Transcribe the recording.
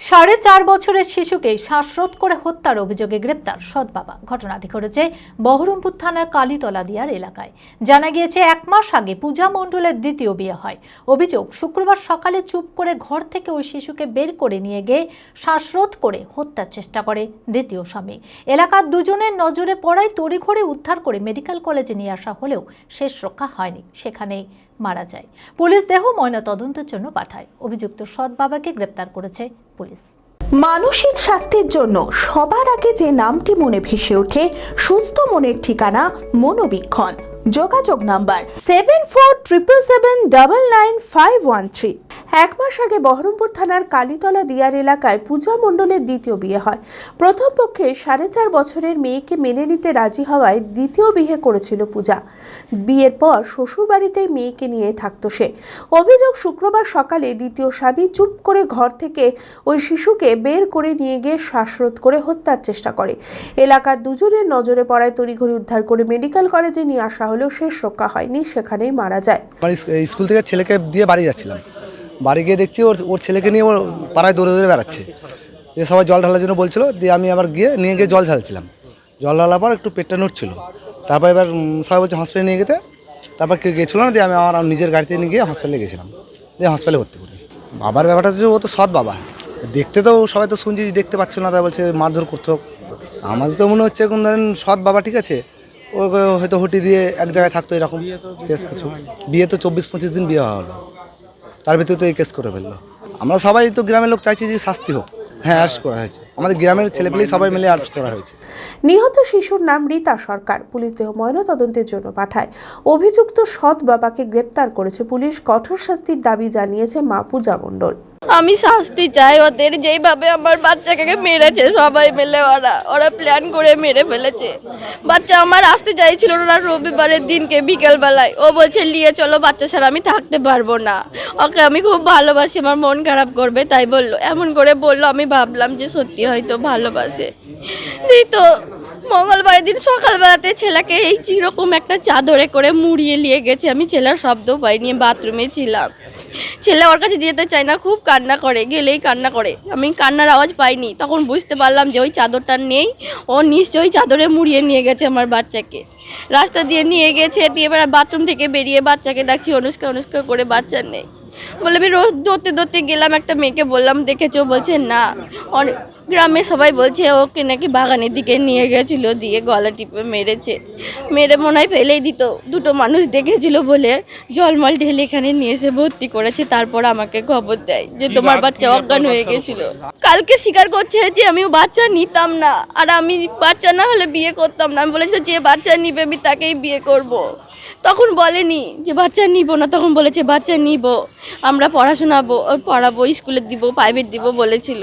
সাড়ে চার বছরের শিশুকে শ্বাসরোধ করে হত্যার অভিযোগে গ্রেপ্তার সৎ বাবা। ঘটনাটি ঘটেছে বহরমপুর থানার কালীতলা দিয়ার এলাকায়। জানা গিয়েছে, এক মাস আগে পূজা মণ্ডলের দ্বিতীয় বিয়ে হয়। অভিযোগ, শুক্রবার সকালে চুপ করে ঘর থেকে ওই শিশুকে বের করে নিয়ে গিয়ে শ্বাসরোধ করে হত্যার চেষ্টা করে দ্বিতীয় স্বামী। এলাকার দুজনের নজরে পড়ায় তড়িঘড়ি উদ্ধার করে মেডিকেল কলেজে নিয়ে আসা হলেও শেষ রক্ষা হয়নি। সেখানেই মারা যায়। পুলিশ দেহ ময়না তদন্তের জন্য পাঠায়। অভিযুক্ত সৎ বাবাকে গ্রেপ্তার করেছে পুলিশ। মানসিক স্বাস্থ্যের জন্য সবার আগে যে নামটি মনে ভেসে ওঠে, সুস্থ মনের ঠিকানা মনোবীক্ষণ। যোগাযোগ number seven four triple seven double nine five one three এক মাস আগে বহরমপুর থানার কালীতলা দিয়ার এলাকায় পূজা মণ্ডলের দ্বিতীয় বিয়ে হয়। প্রথম পক্ষে সাড়ে চার বছরের মেয়েকে মেনে নিতে রাজি হওয়ায় দ্বিতীয় বিয়ে করেছিল পূজা। বিয়ের পর শ্বশুরবাড়িতেই মেয়েকে নিয়ে থাকতো সে। অভিযোগ শুক্রবার সকালে দ্বিতীয় স্বামী চুপ করে ঘর থেকে ওই শিশুকে বের করে নিয়ে গিয়ে শ্বাসরোধ করে হত্যার চেষ্টা করে। এলাকার দুজনের নজরে পড়ায় তড়িঘড়ি উদ্ধার করে মেডিকেল কলেজে নিয়ে আসা হলেও শেষ রক্ষা হয়নি, সেখানেই মারা যায়। স্কুল থেকে ছেলেকে দিয়ে বাড়ি যাচ্ছিলাম। বাড়ি গিয়ে দেখছি, ওর ওর ছেলেকে নিয়ে ওর পাড়ায় দৌড়ে দৌড়ে বেড়াচ্ছে। দিয়ে সবাই জল ঢালার জন্য বলছিল, দিয়ে আমি আবার গিয়ে নিয়ে গিয়ে জল ঢালছিলাম। জল ঢালার পর একটু পেটটা নড়ছিল। তারপর এবার সবাই বলছে হসপিটালে নিয়ে যেতে। তারপর কেউ গেছিল না, দিয়ে আমি আমার নিজের গাড়িতে নিয়ে গিয়ে হসপিটালে গেছিলাম। দিয়ে হসপিটালে ভর্তি করি। বাবার ব্যাপারটা হচ্ছে ও তো সৎ বাবা। দেখতে তো সবাই তো শুনছি দেখতে পাচ্ছিল না, তাই বলছে মারধর করতে হোক। আমাদের তো মনে হচ্ছে এখন ধরেন সৎ বাবা ঠিক আছে, ও হয়তো হুটি দিয়ে এক জায়গায় থাকতো এরকম। বেশ কিছু। বিয়ে তো চব্বিশ পঁচিশ দিন বিয়ে হওয়া হলো। তার ভিতরে তো এই কেস করে ফেলল। আমরা সবাই তো গ্রামের লোক চাইছি যে শাস্তি হোক। হ্যাঁ আর্স করা হয়েছে। আমাদের গ্রামের ছেলেপেলেই সবাই মিলে আর্স করা হয়েছে। নিহত শিশুর নাম রীতা সরকার। পুলিশ দেহ ময়নাতদন্তের জন্য পাঠায়। অভিযুক্ত সৎ বাবাকে গ্রেপ্তার করেছে পুলিশ। কঠোর শাস্তির দাবি জানিয়েছে মা পূজা মণ্ডল। আমি শাস্তি চাই, ওদের যেইভাবে আমার বাচ্চাকে মেরেছে, সবাই মিলে ওরা ওরা প্ল্যান করে মেরে ফেলেছে। বাচ্চা আমার আসতে চাইছিল না, রবিবারের দিনকে বিকেলবেলায়। ও বলছে নিয়ে চলো, বাচ্চা ছাড়া আমি থাকতে পারব না। ওকে আমি খুব ভালোবাসি, আমার মন খারাপ করবে, তাই বলল। এমন করে বলল, আমি ভাবলাম যে সত্যি হয়তো ভালোবাসে। এই তো মঙ্গলবার দিন সকালবেলাতে ছেলেকে এই যেরকম একটা চাদরে করে মুড়িয়ে নিয়ে গেছে, আমি ছেলের শব্দ পাইনি, বাথরুমে ছিলাম। ছেলে ওর কাছে যেতে চায় না, খুব কান্না করে, গেলেই কান্না করে। আমি কান্নার আওয়াজ পাইনি, তখন বুঝতে পারলাম যে ওই চাদরটা নেই, ও নিশ্চয়ই চাদরে মুড়িয়ে নিয়ে গেছে আমার বাচ্চাকে। রাস্তা দিয়ে নিয়ে গেছে, দিয়ে এবার বাথরুম থেকে বেরিয়ে বাচ্চাকে ডাকছি, অনুষ্কা অনুষ্কা করে বাচ্চা নেই। বলে আমি রোজ ধরতে ধরতে গেলাম, একটা মেয়েকে বললাম, দেখেছ? বলছে, না। অনেক গ্রামে সবাই বলছে ওকে নাকি বাগানের দিকে নিয়ে গেছিল দিয়ে গলা টিপে মেরেছে। মেরে মনে হয় ফেলেই দিত। দুটো মানুষ দেখেছিল বলে জলমল ঢেলে এখানে নিয়ে এসে ভর্তি করেছে তারপর আমাকে খবর দেয় যে তোমার বাচ্চা অজ্ঞান হয়ে গেছিল। কালকে স্বীকার করছে যে আমি বাচ্চা নিতাম না আর আমি বাচ্চা না হলে বিয়ে করতাম না। আমি বলেছি যে বাচ্চা নিবে আমি তাকেই বিয়ে করব। তখন বলেনি যে বাচ্চা নিব না। তখন বলেছে বাচ্চা নিব আমরা পড়াশোনাবো পড়াবো স্কুলে দিব প্রাইভেট দিব বলেছিল।